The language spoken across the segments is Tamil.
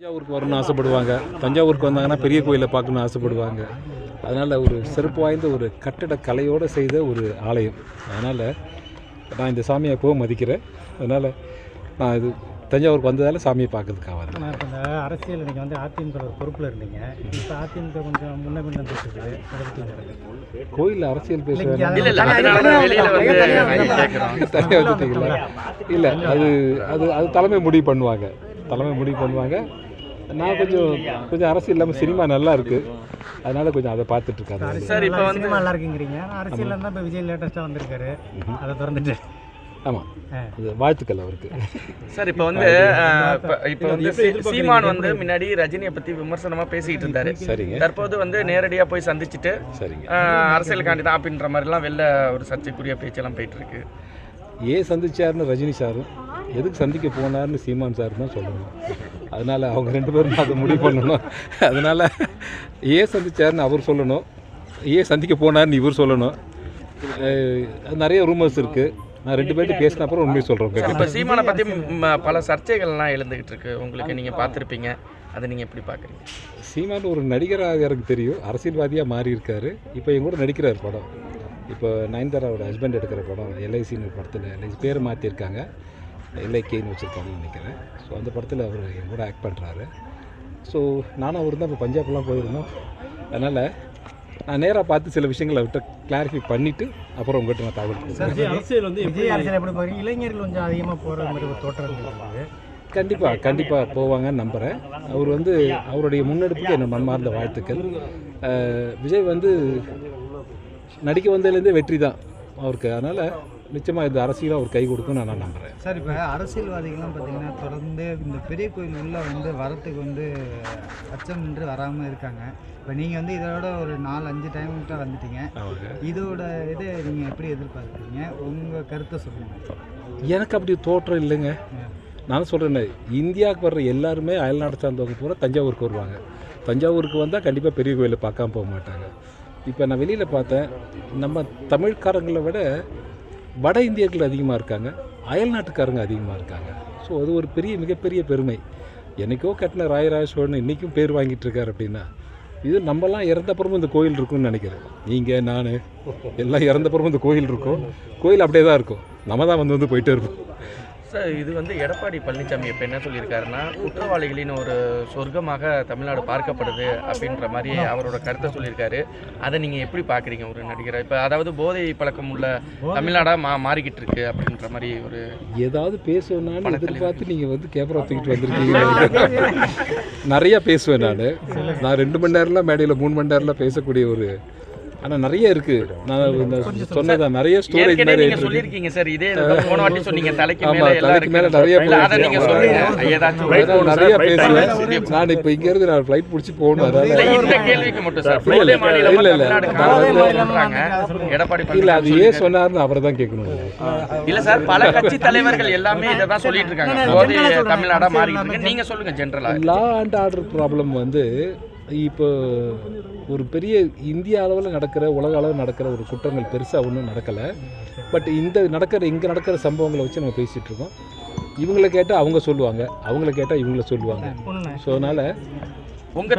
தஞ்சாவூருக்கு வரணும்னு ஆசைப்படுவாங்க. தஞ்சாவூருக்கு வந்தாங்கன்னா பெரிய கோயிலை பார்க்கணும்னு ஆசைப்படுவாங்க. அதனால் ஒரு சிறப்பு வாய்ந்த ஒரு கட்டட கலையோடு செய்த ஒரு ஆலயம். அதனால் நான் இந்த சாமியை எப்பவும் மதிக்கிறேன். அதனால் நான் இது தஞ்சாவூருக்கு வந்ததால் சாமியை பார்க்கறதுக்காக வந்தேன் ஆனால் இப்போ இந்த அரசியல் நீங்கள் வந்து அதிமுக பொறுப்பில் இருந்தீங்க. இப்போ அதிமுக கொஞ்சம் முன்ன பின்ன. கோயிலில் அரசியல் பேச இல்ல, வேணாம். இல்ல, இல்ல அதனால தான் வெளியில வந்து நாங்க கேட்குறோம் தனியாக வந்துட்டீங்களா? இல்லை அது அது அது தலைமை முடிவு பண்ணுவாங்க. தலைமை முடிவு பண்ணுவாங்க. நான் கொஞ்சம் கொஞ்சம் அரசியல் இல்லாமல் சினிமா நல்லா இருக்குது அதனால் கொஞ்சம் அதை பார்த்துட்டு இருக்காரு சார், இப்ப வந்து- சினிமா நல்லா இருக்குங்கிறீங்க. அரசியல் இருந்தால் இப்போ விஜய் லேட்டஸ்ட்டாக வந்திருக்காரு. அதை திறந்துட்டு. ஆமாம் வாழ்த்துக்கள் அவருக்கு. சார் இப்போ வந்து இப்ப இப்போ வந்து சீமான் வந்து முன்னாடி ரஜினியை பத்தி விமர்சனமா பேசிக்கிட்டு இருந்தாரு. சரிங்க. தற்போது வந்து நேரடியா போய் சந்திச்சுட்டு சரிங்க. அரசியலுக்காண்டி தான் அப்படின்ற மாதிரிலாம் வெளில ஒரு சர்ச்சைக்குரிய பேச்செல்லாம் போயிட்டு இருக்கு ஏன் சந்திச்சாருன்னு ரஜினி சாரும் எதுக்கு சந்திக்க போனார்னு சீமான் சார் தான் சொல்லணும். அதனால் அவங்க ரெண்டு பேரும் அதை முடிவு பண்ணணும். அதனால் ஏன் சந்திச்சாருன்னு அவர் சொல்லணும். ஏன் சந்திக்க போனார்னு இவர் சொல்லணும். நிறைய ரூமர்ஸ் இருக்குது நான் ரெண்டு பேர்ட்டு பேசின அப்புறம் உண்மையை சொல்கிறேன் இப்போ சீமானை ம், பல சர்ச்சைகள்லாம் எழுந்துகிட்டு இருக்கு. உங்களுக்கு நீங்க பார்த்துருப்பீங்க. அதை நீங்க எப்படி பாக்குறீங்க சீமான் ஒரு நடிகராக எனக்கு தெரியும். அரசியல்வாதியாக மாறி இருக்காரு இப்போ என் கூட நடிக்கிறார் படம். இப்போ நயன்தாராவோட ஹஸ்பண்ட் எடுக்கிற படம் எல்ஐசின்னு படத்தில் எல்ஐசி பேர் மாற்றிருக்காங்க எல்ஐகேன்னு வச்சுருக்காங்கன்னு நினைக்கிறேன். ஸோ அந்த படத்தில் அவர் என் கூட ஆக்ட் பண்ணுறாரு ஸோ நானும் அவர் தான் இப்போ பஞ்சாப்லாம் போயிருந்தோம். அதனால் நான் நேராக பார்த்து சில விஷயங்களை அவர்கிட்ட கிளாரிஃபை பண்ணிவிட்டு அப்புறம் உங்கள்கிட்ட நான் தகவல் கொடுக்குறேன். அரசியல் வந்து விஜய் அரசியல் எப்படி பார்க்குறீங்க இளைஞர்கள் கொஞ்சம் அதிகமாக போகிற மாதிரி ஒரு தோற்றம் கண்டிப்பாக கண்டிப்பாக போவாங்கன்னு நம்புகிறேன் அவர் வந்து அவருடைய முன்னெடுப்புக்கு என்ன மன்மார்ந்த வாழ்த்துக்கள். விஜய் வந்து நடிக்க வந்ததுலேருந்தே வெற்றி தான் அவருக்கு. அதனால் நிச்சயமாக இந்த அரசியலும் அவர் கை கொடுக்கும்னு நான் நம்புகிறேன் சார் இப்போ அரசியல்வாதிகள்லாம் பார்த்தீங்கன்னா தொடர்ந்து இந்த பெரிய கோயில் உள்ள வந்து வரத்துக்கு வந்து அச்சம் நின்று வராமல் இருக்காங்க. இப்போ நீங்கள் வந்து இதோட ஒரு நாலு அஞ்சு டைம் கிட்ட வந்துட்டீங்க. இதோட இதை நீங்கள் எப்படி எதிர்பார்க்குறீங்க? உங்கள் கருத்தை சொல்லுங்கள் எனக்கு அப்படி தோற்றம் இல்லைங்க. நான் சொல்கிறேன் இந்தியாவுக்கு வர்ற எல்லாருமே அயல்நாடு சார்ந்தவங்க பூரா தஞ்சாவூருக்கு வருவாங்க. தஞ்சாவூருக்கு வந்தால் கண்டிப்பாக பெரிய கோயிலை பார்க்காம போக மாட்டாங்க. இப்போ நான் வெளியில் பார்த்தேன் நம்ம தமிழ்காரங்களை விட வட இந்தியர்கள் அதிகமாக இருக்காங்க. அயல்நாட்டுக்காரங்க அதிகமாக இருக்காங்க. ஸோ அது ஒரு பெரிய மிகப்பெரிய பெருமை. என்னைக்கோ கட்டின ராயராஜ சோழன் இன்றைக்கும் பேர் வாங்கிட்டு இருக்கார் அப்படின்னா இது நம்மலாம் இறந்தப்புறமும் இந்த கோயில் இருக்கும்னு நினைக்கிறேன். நீங்கள் நான் எல்லாம் இறந்தப்புறமும் இந்த கோயில் இருக்கும். கோயில் அப்படியே தான் இருக்கும். நம்ம தான் வந்து வந்து போயிட்டே இருப்போம். சார் இது வந்து எடப்பாடி பழனிசாமி இப்போ என்ன சொல்லியிருக்காருன்னா குற்றவாளிகளின் ஒரு சொர்க்கமாக தமிழ்நாடு பார்க்கப்படுது அப்படின்ற மாதிரி அவரோட கருத்தை சொல்லியிருக்காரு. அதை நீங்கள் எப்படி பார்க்குறீங்க ஒரு நடிகரை? இப்போ அதாவது போதை பழக்கம் உள்ள தமிழ்நாடாக மா மாறிக்கிட்டு இருக்கு அப்படின்ற மாதிரி ஒரு ஏதாவது பேசுவேனான்னு எதிர்பார்த்து நீங்கள் வந்து கேமரா தூக்கிட்டு வந்திருக்கீங்க. நிறைய பேசுவேன் நான். நான் ரெண்டு மணி நேரம்லாம் மேடையில் மூணு மணி நேரம்லாம் பேசக்கூடிய ஒரு ஆனால் நிறைய இருக்குது நான் சொன்னதான் நிறைய ஸ்டோரேஜ் மாதிரி நீங்க இருக்கு. சொல்லியிருக்கீங்க சார். இதே போன வாட்டி சொன்னீங்க தலைக்கு ஆமா, மேல எல்லாம் தலைக்கு மேல இருக்கு. நிறைய. நீங்க. சொல்லுங்க. நிறைய பேசுவேன். நான் இப்போ இங்கேருந்து நான் ஃப்ளைட் பிடிச்சி போகணும் அதனால இந்த கேள்விக்கு மட்டும் சார். இல்ல, இல்ல, இல்ல, எடப்பாடி இல்லை அது ஏன் சொன்னார்னு அவரை தான் கேட்கணும். இல்ல சார் பல கட்சி தலைவர்கள் எல்லாமே இதை தான் சொல்லிட்டு இருக்காங்க. தமிழ்நாடா மாறிட்டு இருக்கு. நீங்க சொல்லுங்க ஜென்ரலா லா அண்ட் ஆர்டர் ப்ராப்ளம் வந்து இப்போ ஒரு பெரிய இந்திய அளவில் நடக்கிற உலக அளவில் நடக்கிற ஒரு குற்றங்கள் பெருசாக ஒன்றும் நடக்கலை. பட் இந்த நடக்கிற இங்கே நடக்கிற சம்பவங்களை வச்சு நம்ம பேசிகிட்டு இருக்கோம். இவங்கள கேட்டால் அவங்க சொல்லுவாங்க அவங்கள கேட்டால் இவங்கள சொல்லுவாங்க. ஸோ அதனால் உங்க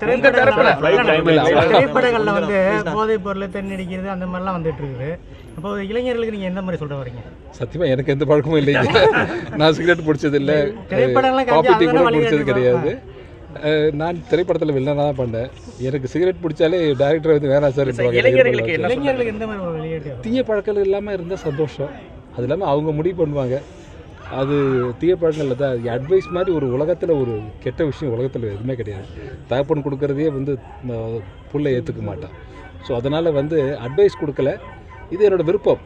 திரைப்படங்களில் வந்து போதைப் பொருள் தென்னடிக்கிறது அந்த மாதிரிலாம் வந்துட்டு இருக்குது. அப்போ இளைஞர்களுக்கு நீங்கள் எந்த மாதிரி சொல்ல வரீங்க? சத்தியமாக எனக்கு எந்த பழக்கமும் இல்லைங்க. நான் சிகரெட் பிடிச்சது இல்லை காஃபி டீ கூட பிடிச்சது. கிடையாது. நான் திரைப்படத்தில் வில்லனாக தான் பண்ணேன். எனக்கு சிகரெட் பிடிச்சாலே டேரக்டர் வந்து வேணாம் சார் தீய பழக்கங்கள் இல்லாமல் இருந்தால் சந்தோஷம். அது இல்லாமல் அவங்க முடிவு பண்ணுவாங்க. அது தீய பழக்கங்கள் தான். அட்வைஸ் மாதிரி ஒரு உலகத்தில் ஒரு கெட்ட விஷயம் உலகத்தில் எதுவுமே கிடையாது. தகப்பன் கொடுக்குறதையே வந்து புள்ள ஏற்றுக்க மாட்டான். ஸோ அதனால் வந்து அட்வைஸ் கொடுக்கல. இது என்னோட விருப்பம்.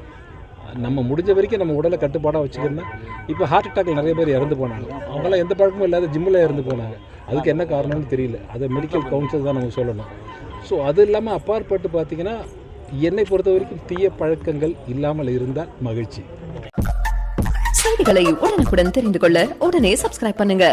நம்ம முடிஞ்ச வரைக்கும் நம்ம உடலை கட்டுப்பாடாக வச்சுக்கணும்னா இப்போ ஹார்ட் அட்டாக்ல நிறைய பேர் இறந்து போனாங்க. அவங்களாம் எந்த பழக்கமும் இல்லாத ஜிம்மில் இறந்து போனாங்க. அதுக்கு என்ன காரணம்னு தெரியல. அதை மெடிக்கல் கவுன்சில் தான் நம்ம சொல்லணும். ஸோ அது இல்லாமல் அப்பாற்பட்டு பார்த்தீங்கன்னா என்னை பொறுத்த வரைக்கும் தீய பழக்கங்கள் இல்லாமல் இருந்தால் மகிழ்ச்சி. செய்திகளை உடனுக்குடன் தெரிந்து கொள்ள உடனே சப்ஸ்கிரைப் பண்ணுங்க.